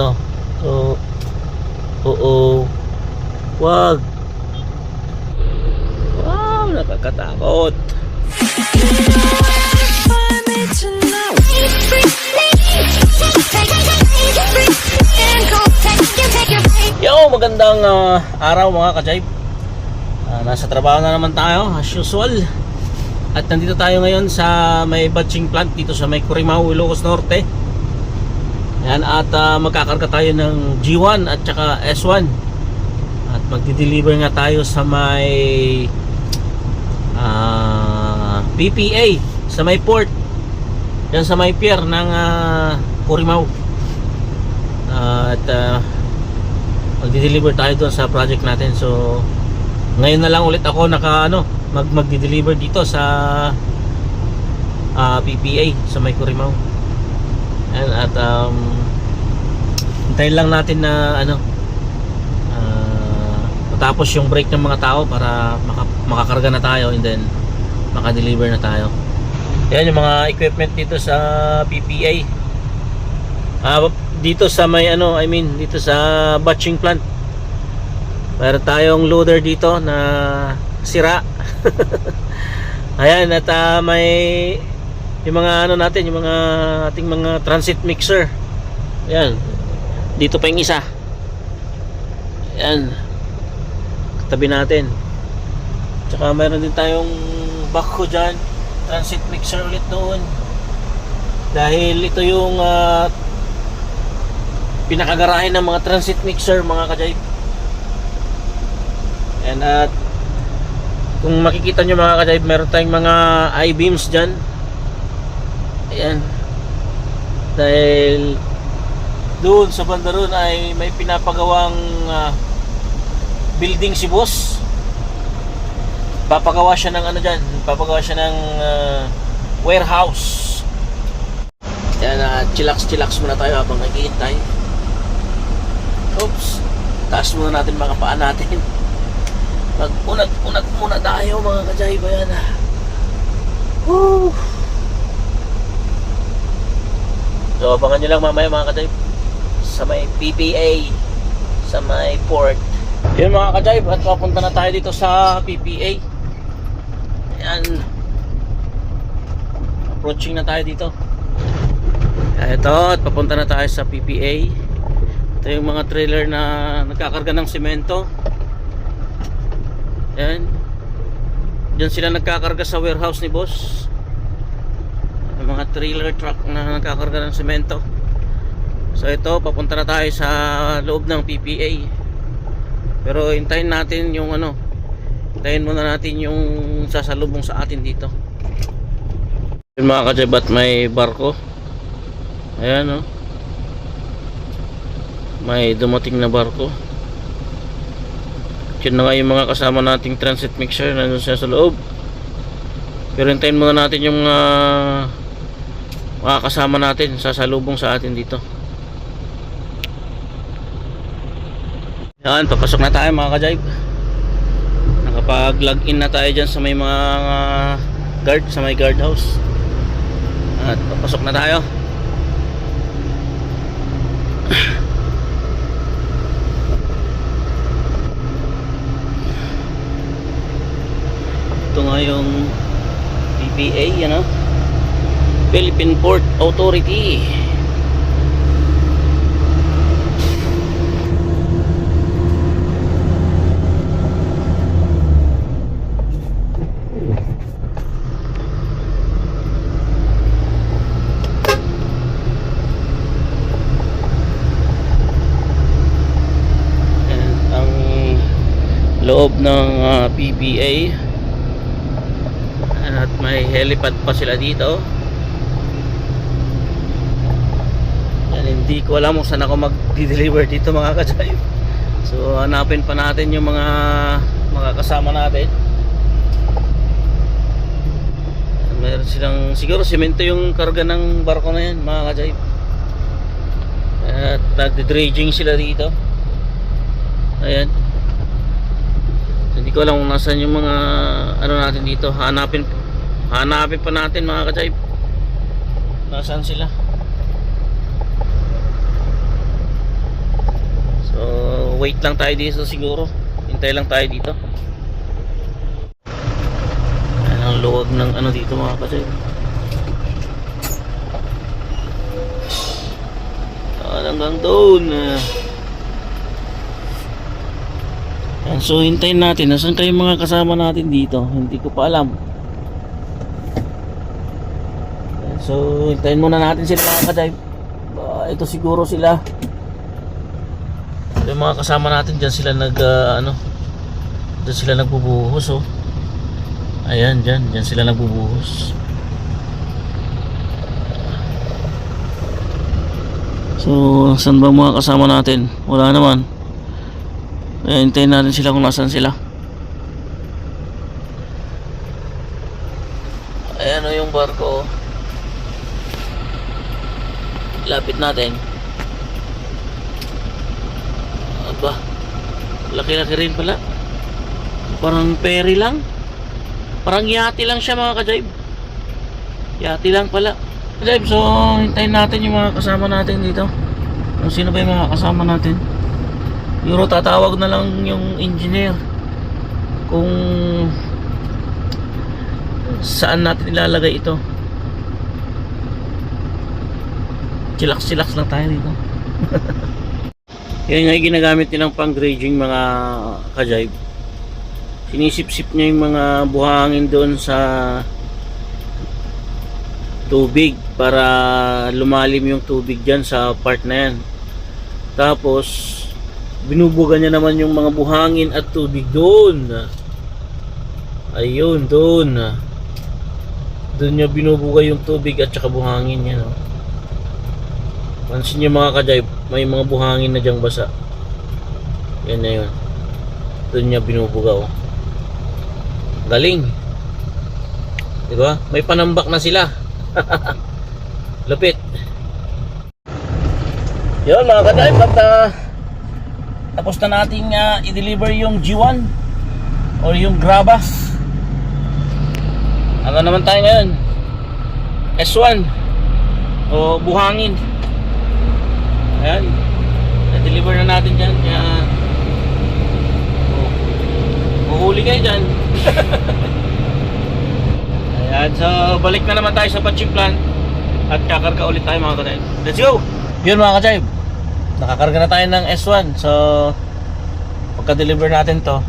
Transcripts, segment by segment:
to. So, oo. Wag. Wow, nakakatakot. Yo, magandang ah, araw mga kajayb. Ah, nasa trabaho na naman tayo as usual. At nandito tayo ngayon sa may batching plant dito sa may Curimao, Ilocos Norte. Yan at ah, magkakarga tayo ng G1 at saka S1. At magdi-deliver nga tayo sa may ah, PPA sa may port. Yan sa may pier ng ah, Curimao. at ah, magdi-deliver tayo doon sa project natin. So ngayon na lang ulit ako naka ano, mag magdi-deliver dito sa ah, PPA sa May Curimao. And at um hintayin lang natin na ano ah, matapos yung break ng mga tao para maka, makakarga na tayo and then maka-deliver na tayo. Yan yung mga equipment dito sa PPA. Ah, dito sa may ano, I mean, dito sa batching plant. Meron tayong loader dito na sira. Ayan, at ah, may yung mga ano natin, yung mga ating mga transit mixer. Ayan. Dito pa yung isa. Ayan. Katabi natin. Tsaka meron din tayong backhoe dyan. Transit mixer ulit doon. Dahil ito yung ah, pinakagarahe ng mga transit mixer mga kajay and at kung makikita nyo mga kajay meron tayong mga I-beams dyan ayan dahil doon sa banda roon ay may pinapagawang ah, building si boss papagawa siya ng ano dyan papagawa siya ng ah, warehouse yan, uh, chillax-chillax muna tayo habang naghihintay. Oops. Taas muna natin mga paa natin. Mag-unat-unat muna tayo mga kajayba yan. ah. Woo! So, abangan nyo lang mamaya mga kajayb. Sa may PPA. Sa may port. Yun mga kajayb. At papunta na tayo dito sa PPA. Ayan. Approaching na tayo dito. Ito, at papunta na tayo sa PPA. Ito yung mga trailer na nagkakarga ng semento. Yan. Diyan sila nagkakarga sa warehouse ni boss. Trailer truck na nagkakarga ng semento. So ito, papunta na tayo sa loob ng PPA. Pero hintayin natin yung ano, hintayin muna natin yung sasalubong sa atin dito. Yung mga kajabat may barko. Ayan oh. May dumating na barko. Yun na nga yung mga kasama nating transit mixer na siya sa loob. Pero hintayin muna natin yung uh, mga kasama natin sasalubong sa atin dito. Yan, papasok na tayo mga kajayb. Nakapag log in na tayo dyan sa may mga guard, sa may guard house. At papasok na tayo. Ito nga yung PPA, ano? Philippine Port Authority. Loob ng ah, PPA at may helipad pa sila dito hindi ko alam kung saan ako mag-deliver dito mga kajay so hanapin pa natin yung mga mga kasama natin. Meron silang siguro simento yung karga ng barko na yan mga kajay at nagdi-dredging sila dito. Ayan. So, hindi ko alam kung nasan yung mga ano natin dito. Hanapin hanapin pa natin mga kajayb nasaan sila wait lang tayo dito siguro. Hintay lang tayo dito. Ayan ang luwag ng ano dito mga kasi. Hanggang doon. Ayan, so hintayin natin. Nasaan kayo mga kasama natin dito? Hindi ko pa alam. Ayan, so hintayin muna natin sila mga kadrive. Ah, ito siguro sila. Mga kasama natin dyan sila nag ah, ano dyan sila nagbubuhos oh. Ayan dyan, dyan sila nagbubuhos. So, saan ba mga kasama natin? Wala naman. Kaya hintayin natin sila kung nasan sila. Ayan o yung barko. oh. Lapit natin. Aba, laki-laki rin pala. Parang ferry lang. Parang yati lang siya mga ka-jive. Yati lang pala. Ka-jive, so hintayin natin yung mga kasama natin dito. Kung sino ba yung mga kasama natin. Euro tatawag na lang yung engineer. Kung saan natin ilalagay ito. Chillax-chillax lang tayo dito. Yan nga ginagamit nilang pang dredging mga ka-jive. Sinisip-sip niya yung mga buhangin doon sa tubig para lumalim yung tubig dyan sa part na yan. Tapos, binubuga niya naman yung mga buhangin at tubig doon. Ayun, doon. Doon niya binubuga yung tubig at saka buhangin niya. No? Pansin niyo mga kajay, may mga buhangin na diyang basa. Yan na yun. Doon niya binubuga oh. Galing. Di ba? May panambak na sila. Lupit. Yun mga kajay, at ah, tapos na natin ah, i-deliver yung G1 or yung Grabas. Ano naman tayo ngayon? S1 o buhangin. Ayan. Na-deliver na natin dyan. Kaya, oh, uhuli kayo dyan. Ayan. So, balik na naman tayo sa batching plant. At kakarga ulit tayo mga kajayb. Let's go! Yun mga kajayb. Nakakarga na tayo ng S1. So, pagka-deliver natin to,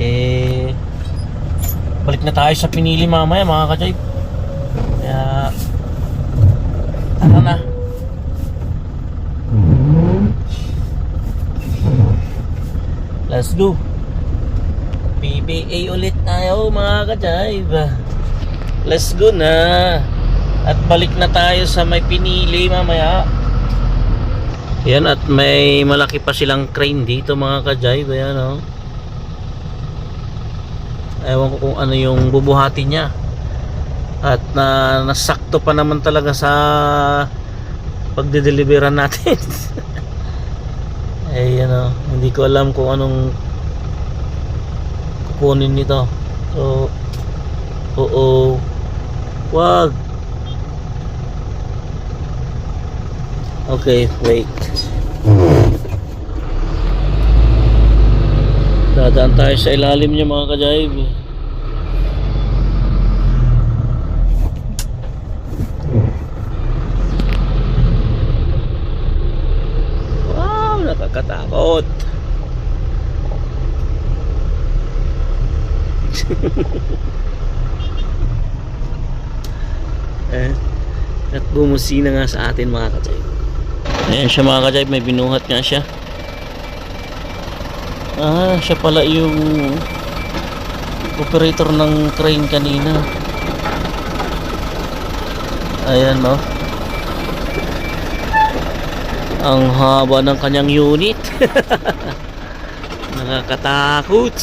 eh, balik na tayo sa pinili mamaya mga kajayb. Kaya, ano na, Let's go. PBA ulit tayo mga ka-jive. Let's go na. At balik na tayo sa may pinili mamaya. Yan at may malaki pa silang crane dito mga ka-jive. Ayan o. Oh. Ewan ko kung ano yung bubuhati niya. At na nasakto pa naman talaga sa pagde-deliveran natin. eh ano, hindi ko alam kung anong kukunin nito. So, oo. Wag. Okay, wait. Dadaan tayo sa ilalim niya mga kajaib. Wow, nakakatakot. eh, at bumusina nga sa atin mga kajay. Ayan siya mga kajay, may binuhat nga siya. Ah, siya pala yung operator ng crane kanina. Ayan no. Ang haba ng kanyang unit. Nakakatakot.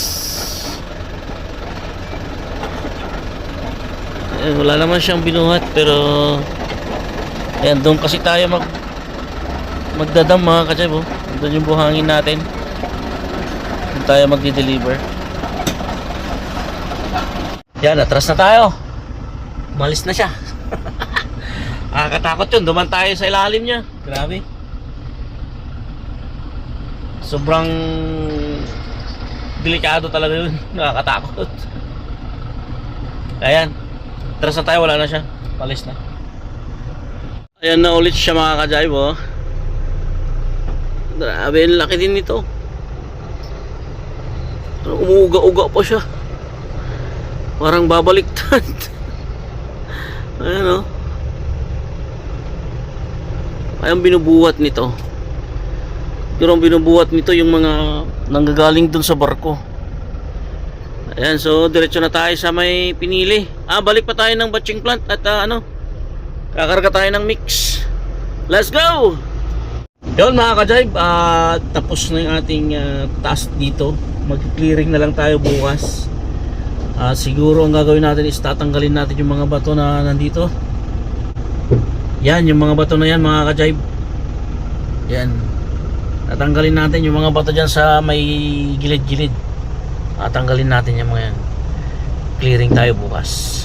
Ayan, wala naman siyang binuhat pero ayan doon kasi tayo mag magdadam mga kachay po. Doon yung buhangin natin. Doon tayo magdi-deliver. Yan, atras na tayo. Malis na siya. Nakakatakot yun. Duman tayo sa ilalim niya. Grabe. Sobrang delikado talaga yun. Nakakatakot. Ayan. Tras na tayo, wala na siya. Palis na. Ayan na ulit siya mga kajayb oh. Grabe, ang laki din nito. Umuuga-uga pa siya. Parang babaliktad. Ayan oh. Ay, ang binubuhat nito. Pero ang binubuhat nito yung mga nanggagaling dun sa barko. Ayan, so diretso na tayo sa may pinili. Ah, balik pa tayo ng batching plant at ah, ano, kakarga tayo ng mix. Let's go! Yun mga kajayb, ah, tapos na yung ating ah, task dito. Mag-clearing na lang tayo bukas. Ah, siguro ang gagawin natin is tatanggalin natin yung mga bato na nandito. Yan, yung mga bato na yan mga kajayb. Yan. Tatanggalin natin yung mga bato dyan sa may gilid-gilid. Tatanggalin natin yung mga yan. Clearing tayo bukas.